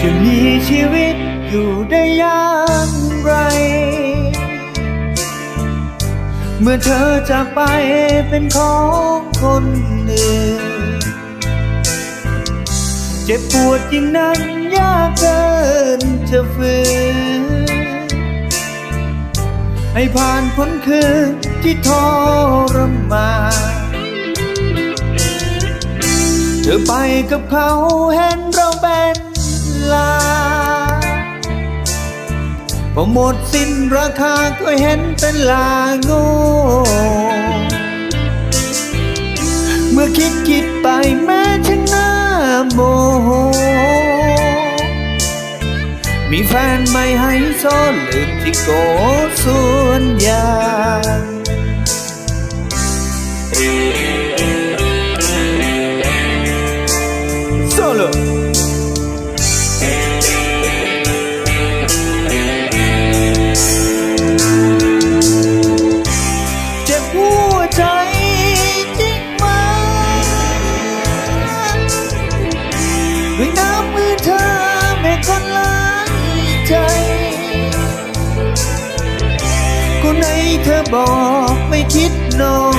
จะมีชีวิตอยู่ได้อย่างไร เมื่อเธอจากไปเป็นของคนอื่นเจ็บปวดยิ่งนั้นยากเกินจะฝืนให้ผ่านพ้นคืน ที่ทรมานเธอไปกับเขาเห็นเราเป็นลาพอหมดสิ้นราคาก็เห็นเป็นลาโง่เมื่อคิดคิดไปแม้ช่างน่าโมโหมีแฟนไม่ให้โซลืมที่โกส่วนยาง โซโลเจ็บหัวใจจริงไหมด้วยน้ำมือเธอแม่คนล้างใจคนไหนเธอบอกไม่คิดนอก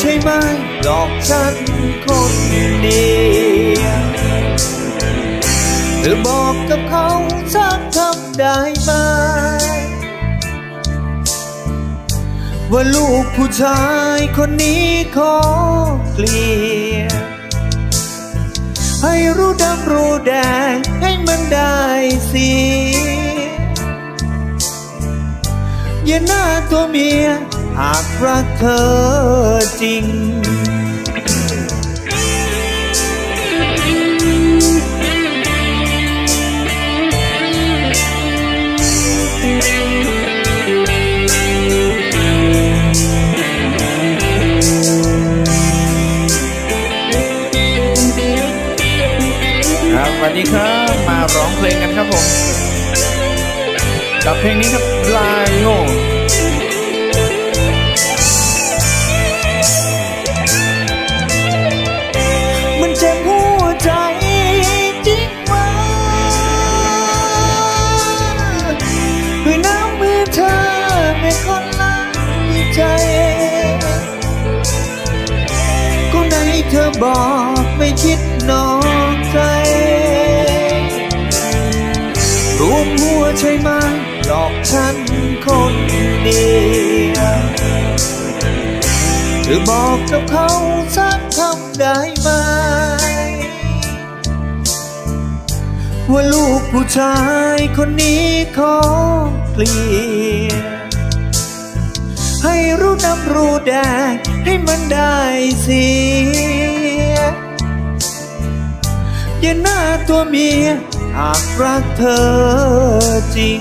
ใช่ไหมหลอกฉันคนเดียวเธอบอกกับเขาสักคำได้ไหมว่าลูกผู้ชายคนนี้ขอเคลียร์ให้รู้ดำรู้แดงให้มันได้สียอย่าหน้าตัวเมียากรักเธอจริง ครับสวัสดีครับมาร้องเพลงกันครับผม กับเพลงนี้ครับลาโง่ บอกไม่คิดนอกใจ รวมหัวใช่ไหมหลอกฉันคนเดียวเธอบอกกับเขาสักคำได้ไหม ว่าลูกผู้ชายคนนี้ขอเคลียให้รู้น้ำรู้แดงให้มันได้สี ย็นหน้าตัวเมียหากรักเธอจริง